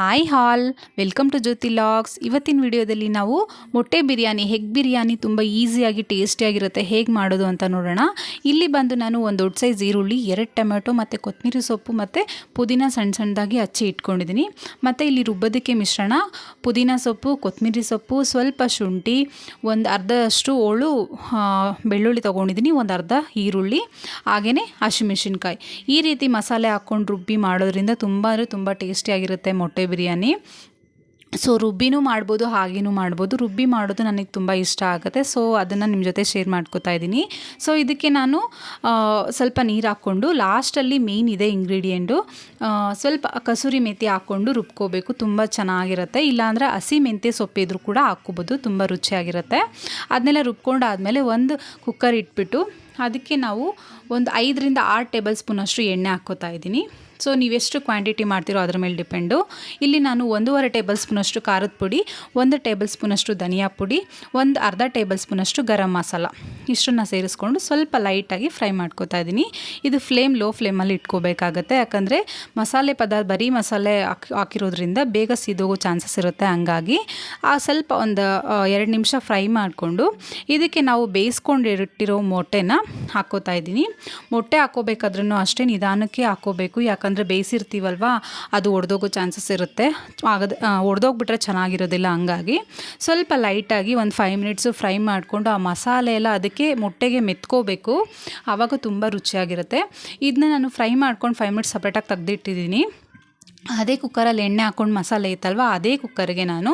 Hi all welcome to Jyothi logs ಇವತ್ತಿನ ವಿಡಿಯೋದಲ್ಲಿ ನಾವು ಮೊಟ್ಟೆ ಬಿರಿಯಾನಿ, ಹೆಗ್ ಬಿರಿಯಾನಿ ತುಂಬ ಈಸಿಯಾಗಿ, ಟೇಸ್ಟಿಯಾಗಿರುತ್ತೆ. ಹೇಗೆ ಮಾಡೋದು ಅಂತ ನೋಡೋಣ. ಇಲ್ಲಿ ಬಂದು ನಾನು ಒಂದು ದೊಡ್ಡ ಸೈಜ್ ಈರುಳ್ಳಿ, ಎರಡು ಟೊಮೆಟೊ ಮತ್ತು ಕೊತ್ತಂಬರಿ ಸೊಪ್ಪು ಮತ್ತು ಪುದೀನ ಸಣ್ಣ ಸಣ್ಣದಾಗಿ ಹಚ್ಚಿ ಇಟ್ಕೊಂಡಿದ್ದೀನಿ. ಮತ್ತು ಇಲ್ಲಿ ರುಬ್ಬೋದಕ್ಕೆ ಮಿಶ್ರಣ, ಪುದೀನ ಸೊಪ್ಪು ಕೊತ್ತಂಬರಿ ಸೊಪ್ಪು, ಸ್ವಲ್ಪ ಶುಂಠಿ, ಒಂದು ಅರ್ಧದಷ್ಟು ಓಳು ಬೆಳ್ಳುಳ್ಳಿ ತೊಗೊಂಡಿದ್ದೀನಿ, ಒಂದು ಅರ್ಧ ಈರುಳ್ಳಿ ಹಾಗೆಯೇ ಹಸಿಮೆಣ್ಸಿನ್ಕಾಯಿ. ಈ ರೀತಿ ಮಸಾಲೆ ಹಾಕ್ಕೊಂಡು ರುಬ್ಬಿ ಮಾಡೋದ್ರಿಂದ ತುಂಬ ಅಂದರೆ ತುಂಬ ಟೇಸ್ಟಿಯಾಗಿರುತ್ತೆ ಮೊಟ್ಟೆ ಬಿರಿಯಾನಿ. ಸೊ ರುಬ್ಬಿನೂ ಮಾಡ್ಬೋದು, ಹಾಗೇನೂ ಮಾಡ್ಬೋದು. ರುಬ್ಬಿ ಮಾಡೋದು ನನಗೆ ತುಂಬ ಇಷ್ಟ ಆಗುತ್ತೆ. ಸೊ ಅದನ್ನು ನಿಮ್ಮ ಜೊತೆ ಶೇರ್ ಮಾಡ್ಕೋತಾ ಇದ್ದೀನಿ. ಸೊ ಇದಕ್ಕೆ ನಾನು ಸ್ವಲ್ಪ ನೀರು ಹಾಕ್ಕೊಂಡು ಲಾಸ್ಟಲ್ಲಿ ಮೇಯ್ನ್ ಇದೆ ಇಂಗ್ರೀಡಿಯೆಂಟು ಸ್ವಲ್ಪ ಕಸೂರಿ ಮೆಂತೆ ಹಾಕ್ಕೊಂಡು ರುಬ್ಕೋಬೇಕು. ತುಂಬ ಚೆನ್ನಾಗಿರುತ್ತೆ. ಇಲ್ಲಾಂದರೆ ಹಸಿ ಮೆಂತೆ ಸೊಪ್ಪಿದ್ರು ಕೂಡ ಹಾಕ್ಕೋಬೋದು. ತುಂಬ ರುಚಿಯಾಗಿರುತ್ತೆ. ಅದನ್ನೆಲ್ಲ ರುಬ್ಕೊಂಡಾದಮೇಲೆ ಒಂದು ಕುಕ್ಕರ್ ಇಟ್ಬಿಟ್ಟು, ಅದಕ್ಕೆ ನಾವು ಒಂದು ಐದರಿಂದ ಆರು ಟೇಬಲ್ ಸ್ಪೂನಷ್ಟು ಎಣ್ಣೆ ಹಾಕ್ಕೋತಾ ಇದ್ದೀನಿ. ಸೊ ನೀವೆಷ್ಟು ಕ್ವಾಂಟಿಟಿ ಮಾಡ್ತೀರೋ ಅದ್ರ ಮೇಲೆ ಡಿಪೆಂಡು ಇಲ್ಲಿ ನಾನು ಒಂದೂವರೆ ಟೇಬಲ್ ಸ್ಪೂನಷ್ಟು ಖಾರದ ಪುಡಿ, ಒಂದು ಟೇಬಲ್ ಸ್ಪೂನಷ್ಟು ಧನಿಯಾ ಪುಡಿ, ಒಂದು ಅರ್ಧ ಟೇಬಲ್ ಸ್ಪೂನಷ್ಟು ಗರಂ ಮಸಾಲ. ಇಷ್ಟನ್ನು ಸೇರಿಸ್ಕೊಂಡು ಸ್ವಲ್ಪ ಲೈಟಾಗಿ ಫ್ರೈ ಮಾಡ್ಕೋತಾ ಇದ್ದೀನಿ. ಇದು ಫ್ಲೇಮ್ ಲೋ ಫ್ಲೇಮಲ್ಲಿ ಇಟ್ಕೋಬೇಕಾಗತ್ತೆ. ಯಾಕಂದರೆ ಮಸಾಲೆ ಪದಾರ್ಥ, ಬರೀ ಮಸಾಲೆ ಹಾಕಿ, ಹಾಕಿರೋದ್ರಿಂದ ಬೇಗ ಸಿದೋಗೋ ಚಾನ್ಸಸ್ ಇರುತ್ತೆ ಹಂಗಾಗಿ. ಆ ಸ್ವಲ್ಪ ಒಂದು ಎರಡು ನಿಮಿಷ ಫ್ರೈ ಮಾಡಿಕೊಂಡು ಇದಕ್ಕೆ ನಾವು ಬೇಯಿಸ್ಕೊಂಡು ಇಟ್ಟಿರೋ ಮೊಟ್ಟೆನ ಹಾಕೋತಾ ಇದ್ದೀನಿ. ಮೊಟ್ಟೆ ಹಾಕೋಬೇಕಾದ್ರೂ ಅಷ್ಟೇ ನಿಧಾನಕ್ಕೆ ಹಾಕೋಬೇಕು. ಯಾಕಂದರೆ ಬೇಯಿಸಿರ್ತೀವಲ್ವ, ಅದು ಒಡೆದೋಗೋ ಚಾನ್ಸಸ್ ಇರುತ್ತೆ. ಆಗದ ಒಡೆದೋಗ್ಬಿಟ್ರೆ ಚೆನ್ನಾಗಿರೋದಿಲ್ಲ ಹಂಗಾಗಿ. ಸ್ವಲ್ಪ ಲೈಟಾಗಿ ಒಂದು ಫೈವ್ ಮಿನಿಟ್ಸು ಫ್ರೈ ಮಾಡಿಕೊಂಡು ಆ ಮಸಾಲೆ ಎಲ್ಲ ಅದಕ್ಕೆ ಮೊಟ್ಟೆಗೆ ಮೆತ್ಕೋಬೇಕು. ಆವಾಗ ತುಂಬ ರುಚಿಯಾಗಿರುತ್ತೆ. ಇದನ್ನ ನಾನು ಫ್ರೈ ಮಾಡ್ಕೊಂಡು ಫೈವ್ ಮಿನಿಟ್ಸ್ ಸಪ್ರೇಟಾಗಿ ತೆಗ್ದಿಟ್ಟಿದ್ದೀನಿ ಅದೇ ಕುಕ್ಕರಲ್ಲಿ ಎಣ್ಣೆ ಹಾಕ್ಕೊಂಡು ಮಸಾಲೆ ಇತ್ತಲ್ವ ಅದೇ ಕುಕ್ಕರ್ಗೆ ನಾನು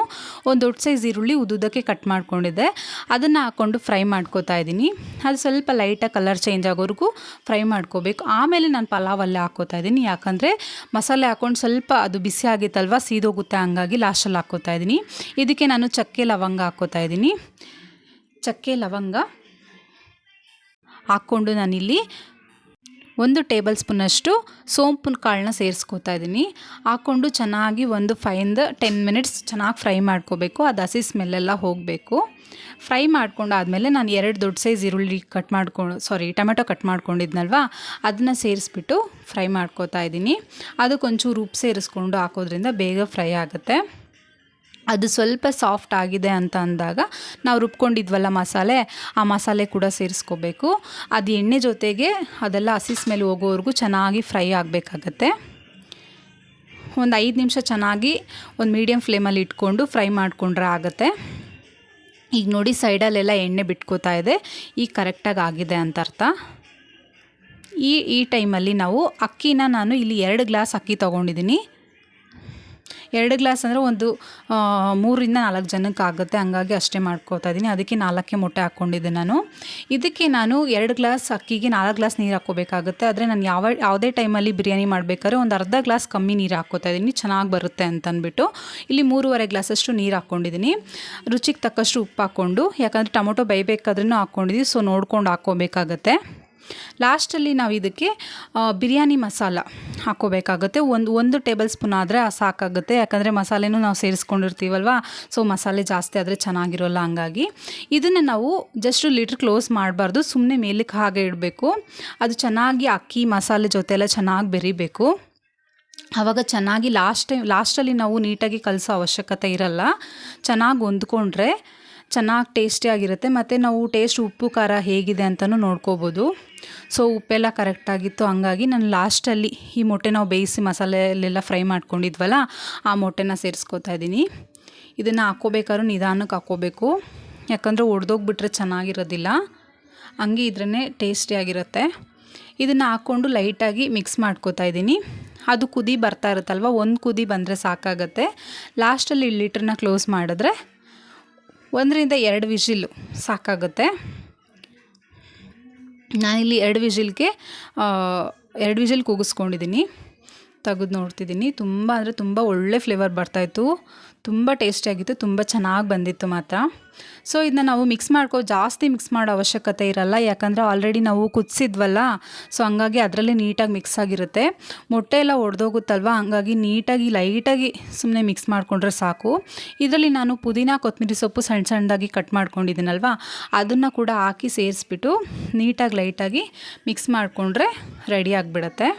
ಒಂದು ದೊಡ್ಡ ಸೈಜ್ ಈರುಳ್ಳಿ ಉದ್ದುದಕ್ಕೆ ಕಟ್ ಮಾಡ್ಕೊಂಡಿದ್ದೆ. ಅದನ್ನು ಹಾಕ್ಕೊಂಡು ಫ್ರೈ ಮಾಡ್ಕೋತಾ ಇದ್ದೀನಿ. ಅದು ಸ್ವಲ್ಪ ಲೈಟಾಗಿ ಕಲರ್ ಚೇಂಜ್ ಆಗೋವರೆಗೂ ಫ್ರೈ ಮಾಡ್ಕೋಬೇಕು. ಆಮೇಲೆ ನಾನು ಪಲಾವಲ್ಲೇ ಹಾಕ್ಕೋತಾ ಇದ್ದೀನಿ. ಯಾಕಂದರೆ ಮಸಾಲೆ ಹಾಕ್ಕೊಂಡು ಸ್ವಲ್ಪ ಅದು ಬಿಸಿ ಆಗಿತ್ತಲ್ವ, ಸೀದೋಗುತ್ತೆ, ಹಂಗಾಗಿ ಲಾಸ್ಟಲ್ಲಿ ಹಾಕ್ಕೋತಾ ಇದ್ದೀನಿ. ಇದಕ್ಕೆ ನಾನು ಚಕ್ಕೆ ಲವಂಗ ಹಾಕ್ಕೋತಾ ಇದ್ದೀನಿ. ಚಕ್ಕೆ ಲವಂಗ ಹಾಕ್ಕೊಂಡು ನಾನಿಲ್ಲಿ ಒಂದು ಟೇಬಲ್ ಸ್ಪೂನಷ್ಟು ಸೋಂಪು ಕಾಳನ್ನ ಸೇರಿಸ್ಕೋತಾ ಇದ್ದೀನಿ ಹಾಕ್ಕೊಂಡು ಚೆನ್ನಾಗಿ ಒಂದು ಫೈಯಿಂದ ಟೆನ್ ಮಿನಿಟ್ಸ್ ಚೆನ್ನಾಗಿ ಫ್ರೈ ಮಾಡ್ಕೋಬೇಕು. ಅದು ಹಸಿ ಸ್ಮೆಲ್ಲೆಲ್ಲ ಹೋಗಬೇಕು. ಫ್ರೈ ಮಾಡ್ಕೊಂಡಾದಮೇಲೆ ನಾನು ಎರಡು ದೊಡ್ಡ ಸೈಜ್ ಈರುಳ್ಳಿ ಕಟ್ ಮಾಡ್ಕೊಂಡು ಸಾರಿ ಟೊಮೆಟೊ ಕಟ್ ಮಾಡ್ಕೊಂಡಿದ್ನಲ್ವ? ಅದನ್ನು ಸೇರಿಸ್ಬಿಟ್ಟು ಫ್ರೈ ಮಾಡ್ಕೋತಾ ಇದ್ದೀನಿ ಅದಕ್ಕೊಂಚೂರು ಉಪ್ಪು ಸೇರಿಸ್ಕೊಂಡು ಹಾಕೋದ್ರಿಂದ ಬೇಗ ಫ್ರೈ ಆಗುತ್ತೆ. ಅದು ಸ್ವಲ್ಪ ಸಾಫ್ಟ್ ಆಗಿದೆ ಅಂತ ಅಂದಾಗ ನಾವು ರುಬ್ಕೊಂಡಿದ್ವಲ್ಲ ಮಸಾಲೆ, ಆ ಮಸಾಲೆ ಕೂಡ ಸೇರಿಸ್ಕೋಬೇಕು. ಅದು ಎಣ್ಣೆ ಜೊತೆಗೆ ಅದೆಲ್ಲ ಹಸಿ ಮೇಲೆ ಹೋಗೋವರೆಗೂ ಚೆನ್ನಾಗಿ ಫ್ರೈ ಆಗಬೇಕಾಗತ್ತೆ. ಒಂದು ಐದು ನಿಮಿಷ ಚೆನ್ನಾಗಿ ಒಂದು ಮೀಡಿಯಮ್ ಫ್ಲೇಮಲ್ಲಿ ಇಟ್ಕೊಂಡು ಫ್ರೈ ಮಾಡಿಕೊಂಡ್ರೆ ಆಗುತ್ತೆ. ಈಗ ನೋಡಿ ಸೈಡಲ್ಲೆಲ್ಲ ಎಣ್ಣೆ ಬಿಟ್ಕೋತಾ ಇದೆ. ಈಗ ಕರೆಕ್ಟಾಗಿ ಆಗಿದೆ ಅಂತ ಅರ್ಥ. ಈ ಈ ಟೈಮಲ್ಲಿ ನಾವು ಅಕ್ಕಿನ ನಾನು ಇಲ್ಲಿ ಎರಡು ಗ್ಲಾಸ್ ಅಕ್ಕಿ ತೊಗೊಂಡಿದ್ದೀನಿ. ಎರಡು ಗ್ಲಾಸ್ ಅಂದರೆ ಒಂದು ಮೂರಿಂದ ನಾಲ್ಕು ಜನಕ್ಕೆ ಆಗುತ್ತೆ. ಹಂಗಾಗಿ ಅಷ್ಟೇ ಮಾಡ್ಕೋತಾ ಇದ್ದೀನಿ. ಅದಕ್ಕೆ ನಾಲ್ಕೇ ಮೊಟ್ಟೆ ಹಾಕ್ಕೊಂಡಿದ್ದೆ ನಾನು. ಇದಕ್ಕೆ ನಾನು ಎರಡು ಗ್ಲಾಸ್ ಅಕ್ಕಿಗೆ ನಾಲ್ಕು ಗ್ಲಾಸ್ ನೀರು ಹಾಕ್ಕೋಬೇಕಾಗುತ್ತೆ. ಆದರೆ ನಾನು ಯಾವ, ಯಾವುದೇ ಟೈಮಲ್ಲಿ ಬಿರಿಯಾನಿ ಮಾಡಬೇಕಾದ್ರೆ ಒಂದು ಅರ್ಧ ಗ್ಲಾಸ್ ಕಮ್ಮಿ ನೀರು ಹಾಕ್ಕೋತಾ ಇದ್ದೀನಿ. ಚೆನ್ನಾಗಿ ಬರುತ್ತೆ ಅಂತಂದ್ಬಿಟ್ಟು. ಇಲ್ಲಿ ಮೂರುವರೆ ಗ್ಲಾಸಷ್ಟು ನೀರು ಹಾಕ್ಕೊಂಡಿದ್ದೀನಿ. ರುಚಿಗೆ ತಕ್ಕಷ್ಟು ಉಪ್ಪು ಹಾಕ್ಕೊಂಡು, ಯಾಕಂದರೆ ಟೊಮೊಟೊ ಬೇಯಬೇಕಾದ್ರೂ ಹಾಕ್ಕೊಂಡಿದ್ದೀವಿ ಸೊ ನೋಡ್ಕೊಂಡು ಹಾಕ್ಕೋಬೇಕಾಗತ್ತೆ. ಲಾಸ್ಟಲ್ಲಿ ನಾವು ಇದಕ್ಕೆ ಬಿರಿಯಾನಿ ಮಸಾಲ ಹಾಕೋಬೇಕಾಗುತ್ತೆ. ಒಂದು ಒಂದು ಟೇಬಲ್ ಸ್ಪೂನ್ ಆದರೆ ಸಾಕಾಗುತ್ತೆ. ಯಾಕಂದರೆ ಮಸಾಲೆನೂ ನಾವು ಸೇರಿಸ್ಕೊಂಡಿರ್ತೀವಲ್ವ? ಸೊ, ಮಸಾಲೆ ಜಾಸ್ತಿ ಆದರೆ ಚೆನ್ನಾಗಿರೋಲ್ಲ ಹಂಗಾಗಿ. ಇದನ್ನು ನಾವು ಜಸ್ಟ್ ಲೀಟ್ರ್ ಕ್ಲೋಸ್ ಮಾಡಬಾರ್ದು. ಸುಮ್ಮನೆ ಮೇಲಕ್ಕೆ ಹಾಗೆ ಇಡಬೇಕು. ಅದು ಚೆನ್ನಾಗಿ ಅಕ್ಕಿ, ಮಸಾಲೆ ಜೊತೆ ಎಲ್ಲ ಚೆನ್ನಾಗಿ ಬೆರಿಬೇಕು. ಆವಾಗ ಚೆನ್ನಾಗಿ ಲಾಸ್ಟ್ ಟೈಮ್, ಲಾಸ್ಟಲ್ಲಿ ನಾವು ನೀಟಾಗಿ ಕಲಿಸೋ ಅವಶ್ಯಕತೆ ಇರಲ್ಲ. ಚೆನ್ನಾಗಿ ಹೊಂದ್ಕೊಂಡ್ರೆ ಚೆನ್ನಾಗಿ ಟೇಸ್ಟಿಯಾಗಿರುತ್ತೆ ಮತ್ತು ನಾವು ಟೇಸ್ಟ್ ಉಪ್ಪು, ಖಾರ ಹೇಗಿದೆ ಅಂತಲೂ ನೋಡ್ಕೋಬೋದು. ಸೊ ಉಪ್ಪೆಲ್ಲ ಕರೆಕ್ಟಾಗಿತ್ತು ಹಂಗಾಗಿ ನಾನು ಲಾಸ್ಟಲ್ಲಿ ಈ ಮೊಟ್ಟೆ ನಾವು ಬೇಯಿಸಿ ಮಸಾಲೆಯಲ್ಲೆಲ್ಲ ಫ್ರೈ ಮಾಡ್ಕೊಂಡಿದ್ವಲ್ಲ, ಆ ಮೊಟ್ಟೆನ ಸೇರಿಸ್ಕೊತಾ ಇದ್ದೀನಿ. ಇದನ್ನು ಹಾಕ್ಕೋಬೇಕಾದ್ರೂ ನಿಧಾನಕ್ಕೆ ಹಾಕ್ಕೋಬೇಕು. ಯಾಕಂದರೆ ಒಡೆದೋಗ್ಬಿಟ್ರೆ ಚೆನ್ನಾಗಿರೋದಿಲ್ಲ. ಹಂಗೆ ಇದ್ರೇ ಟೇಸ್ಟಿಯಾಗಿರುತ್ತೆ ಇದನ್ನು ಹಾಕ್ಕೊಂಡು ಲೈಟಾಗಿ ಮಿಕ್ಸ್ ಮಾಡ್ಕೋತಾ ಇದ್ದೀನಿ. ಅದು ಕುದಿ ಬರ್ತಾ ಇರುತ್ತಲ್ವ? ಒಂದು ಕುದಿ ಬಂದರೆ ಸಾಕಾಗತ್ತೆ. ಲಾಸ್ಟಲ್ಲಿ ಲೀಟ್ರನ್ನ ಕ್ಲೋಸ್ ಮಾಡಿದ್ರೆ ಒಂದರಿಂದ ಎರಡು ವಿಷಿಲು ಸಾಕಾಗುತ್ತೆ. ನಾನಿಲ್ಲಿ ಎರಡು ವಿಷಿಲ್ಗೆ ಎರಡು ವಿಷಿಲ್ ಕೂಗಿಸ್ಕೊಂಡಿದ್ದೀನಿ. ತೆಗೆದು ನೋಡ್ತಿದ್ದೀನಿ. ತುಂಬ ಅಂದರೆ ತುಂಬ ಒಳ್ಳೆ ಫ್ಲೇವರ್ ಬರ್ತಾಯಿತ್ತು ತುಂಬ ಟೇಸ್ಟಿಯಾಗಿತ್ತು ತುಂಬ ಚೆನ್ನಾಗಿ ಬಂದಿತ್ತು ಮಾತ್ರ. ಸೊ ಇದನ್ನ ನಾವು ಮಿಕ್ಸ್ ಮಾಡ್ಕೋ, ಜಾಸ್ತಿ ಮಿಕ್ಸ್ ಮಾಡೋ ಅವಶ್ಯಕತೆ ಇರಲ್ಲ. ಯಾಕಂದರೆ ಆಲ್ರೆಡಿ ನಾವು ಕುದಿಸಿದ್ವಲ್ಲ ಸೊ ಹಂಗಾಗಿ ಅದರಲ್ಲಿ ನೀಟಾಗಿ ಮಿಕ್ಸ್ ಆಗಿರುತ್ತೆ. ಮೊಟ್ಟೆ ಎಲ್ಲ ಒಡೆದೋಗುತ್ತಲ್ವ, ಹಂಗಾಗಿ ನೀಟಾಗಿ ಲೈಟಾಗಿ ಸುಮ್ಮನೆ ಮಿಕ್ಸ್ ಮಾಡಿಕೊಂಡ್ರೆ ಸಾಕು. ಇದರಲ್ಲಿ ನಾನು ಪುದೀನ ಕೊತ್ತಂಬರಿ ಸೊಪ್ಪು ಸಣ್ಣ ಸಣ್ಣದಾಗಿ ಕಟ್ ಮಾಡ್ಕೊಂಡಿದ್ದೀನಲ್ವ, ಅದನ್ನು ಕೂಡ ಹಾಕಿ ಸೇರಿಸ್ಬಿಟ್ಟು ನೀಟಾಗಿ ಲೈಟಾಗಿ ಮಿಕ್ಸ್ ಮಾಡಿಕೊಂಡ್ರೆ ರೆಡಿ ಆಗಿಬಿಡತ್ತೆ.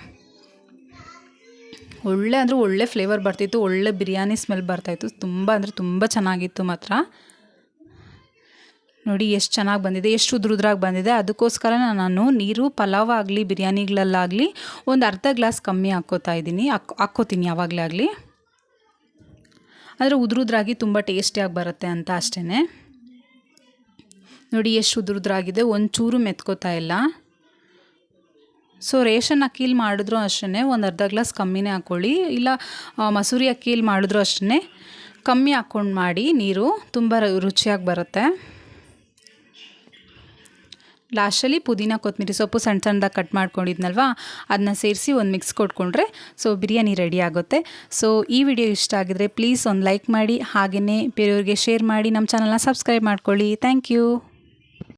ಒಳ್ಳೆ ಅಂದರೆ ಒಳ್ಳೆ ಫ್ಲೇವರ್ ಬರ್ತಿತ್ತು, ಒಳ್ಳೆ ಬಿರಿಯಾನಿ ಸ್ಮೆಲ್ ಬರ್ತಾಯಿತ್ತು. ತುಂಬ ಅಂದರೆ ತುಂಬ ಚೆನ್ನಾಗಿತ್ತು ಮಾತ್ರ. ನೋಡಿ ಎಷ್ಟು ಚೆನ್ನಾಗಿ ಬಂದಿದೆ, ಎಷ್ಟು ಉದ್ರುದ್ರಾಗಿ ಬಂದಿದೆ. ಅದಕ್ಕೋಸ್ಕರ ನಾನು ನೀರು, ಪಲಾವ್ ಆಗಲಿ, ಬಿರಿಯಾನಿಗಳಲ್ಲಾಗಲಿ ಒಂದು ಅರ್ಧ ಗ್ಲಾಸ್ ಕಮ್ಮಿ ಹಾಕ್ಕೋತಾ ಇದ್ದೀನಿ. ಹಾಕ್, ಹಾಕ್ಕೋತೀನಿ ಯಾವಾಗಲೇ ಆಗಲಿ. ಆದರೆ ಉದ್ರುದ್ರಾಗಿ ತುಂಬ ಟೇಸ್ಟಿಯಾಗಿ ಬರುತ್ತೆ ಅಂತ ಅಷ್ಟೇ ನೋಡಿ ಎಷ್ಟು ಉದ್ರುದ್ರಾಗಿದೆ, ಒಂಚೂರು ಮೆತ್ಕೋತಾ ಇಲ್ಲ. ಸೊ ರೇಷನ್ ಅಕ್ಕೀಲಿ ಮಾಡಿದ್ರು ಅಷ್ಟೇ ಒಂದು ಅರ್ಧ ಗ್ಲಾಸ್ ಕಮ್ಮಿನೇ ಹಾಕ್ಕೊಳ್ಳಿ ಇಲ್ಲ ಮಸೂರಿ ಅಕ್ಕೀಲಿ ಮಾಡಿದ್ರು ಅಷ್ಟೇ ಕಮ್ಮಿ ಹಾಕ್ಕೊಂಡು ಮಾಡಿ ನೀರು ತುಂಬ ರುಚಿಯಾಗಿ ಬರುತ್ತೆ. ಲಾಸ್ಟಲ್ಲಿ ಪುದೀನ ಕೊತ್ತಂಬರಿ ಸೊಪ್ಪು ಸಣ್ಣ ಸಣ್ಣದಾಗಿ ಕಟ್ ಮಾಡ್ಕೊಂಡಿದ್ನಲ್ವ? ಅದನ್ನ ಸೇರಿಸಿ ಒಂದು ಮಿಕ್ಸ್ ಕೊಟ್ಕೊಂಡ್ರೆ ಸೊ, ಬಿರಿಯಾನಿ ರೆಡಿ ಆಗುತ್ತೆ. ಸೊ ಈ ವಿಡಿಯೋ ಇಷ್ಟ ಆಗಿದ್ರೆ ಪ್ಲೀಸ್ ಒಂದು ಲೈಕ್ ಮಾಡಿ ಹಾಗೆಯೇ ಬೇರೆಯವ್ರಿಗೆ ಶೇರ್ ಮಾಡಿ ನಮ್ಮ ಚಾನಲ್ನ ಸಬ್ಸ್ಕ್ರೈಬ್ ಮಾಡ್ಕೊಳ್ಳಿ. Thank you.